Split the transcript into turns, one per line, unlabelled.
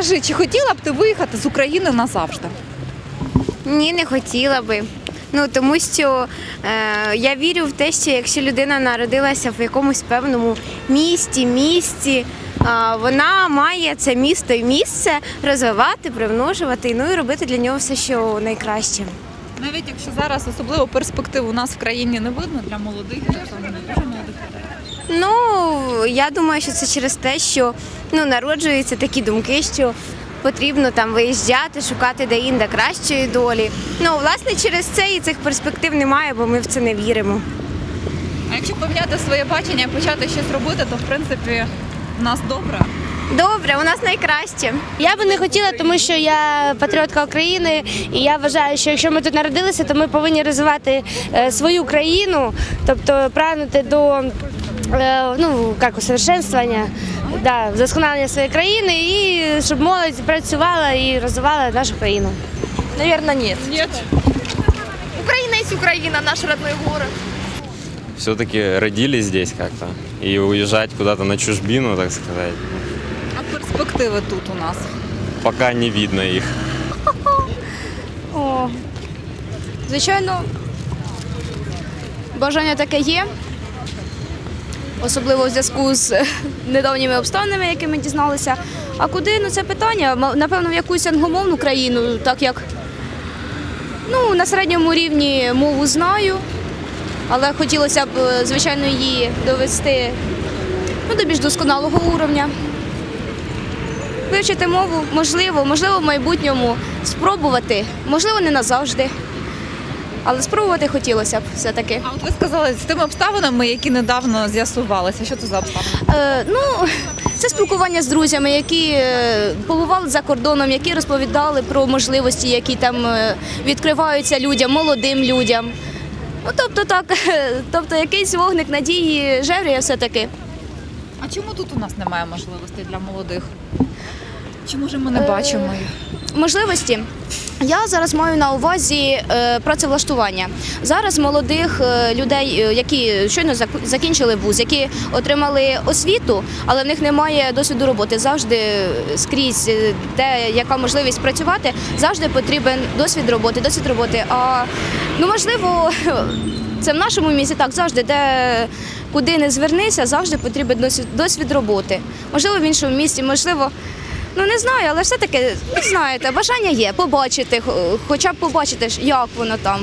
Скажи, чи хотіла б ти виїхати з України назавжди?
Ні, не хотіла би. Ну тому що е, я вірю в те, що якщо людина народилася в якомусь певному місті, місті, а, вона має це місто і місце розвивати, примножувати, ну і робити для нього все, що найкраще.
Навіть якщо зараз особливо перспектив у нас в країні не видно для молодих, для не дуже молодих людей.
Ну я думаю, що це через те, що ну народжуються такі думки, що потрібно там виїжджати, шукати де інде кращої долі. Ну власне через це і цих перспектив немає, бо ми в це не віримо.
А якщо поміняти своє бачення і почати щось робити, то в принципі в нас добре.
Добре, у нас найкраще.
Я би не хотіла, тому що я патріотка України, і я вважаю, що якщо ми тут народилися, то ми повинні розвивати е, свою країну, тобто прагнути до е, ну як усовершенствування, да, вдосконалення своєї країни і щоб молодь працювала і розвивала нашу країну.
Наверное, нет.
Ні.
Украина есть Украина, наш родной город.
все-таки родились здесь как-то. И уезжать куда-то на чужбину, так сказать,
перспективи тут у нас.
пока не видно их.
О, звичайно, бажання таке є, особливо в зв'язку з недавніми обставинами, які ми дізналися. А куди ну це питання? Напевно, в якусь англомовну країну, так як ну, на середньому рівні мову знаю, але хотілося б, е, звичайно, її довести ну, до більш досконалого уровня. Вивчити мову можливо, можливо, в майбутньому спробувати, можливо, не назавжди. Але спробувати хотілося б все-таки.
А от ви сказали з тими обставинами, які недавно з'ясувалися. Що це за обставини?
Е, ну, це спілкування з друзями, які е, побували за кордоном, які розповідали про можливості, які там е, відкриваються людям, молодим людям. Ну, тобто так, тобто якийсь вогник надії жевріє все-таки.
А чому тут у нас немає можливостей для молодих? Чи може ми не бачимо їх?
можливості. Я зараз маю на увазі е, працевлаштування. Зараз молодих е, людей, е, які щойно зак- закінчили вуз, які отримали освіту, але в них немає досвіду роботи. Завжди скрізь, е, де яка можливість працювати, завжди потрібен досвід роботи, досвід роботи. А ну можливо, це в нашому місті так завжди, де куди не звернися, завжди потрібен досвід, роботи. Можливо, в іншому місті, можливо. Ну не знаю, але все-таки, знаєте, бажання є побачити, хо- хоча б побачити, як воно там.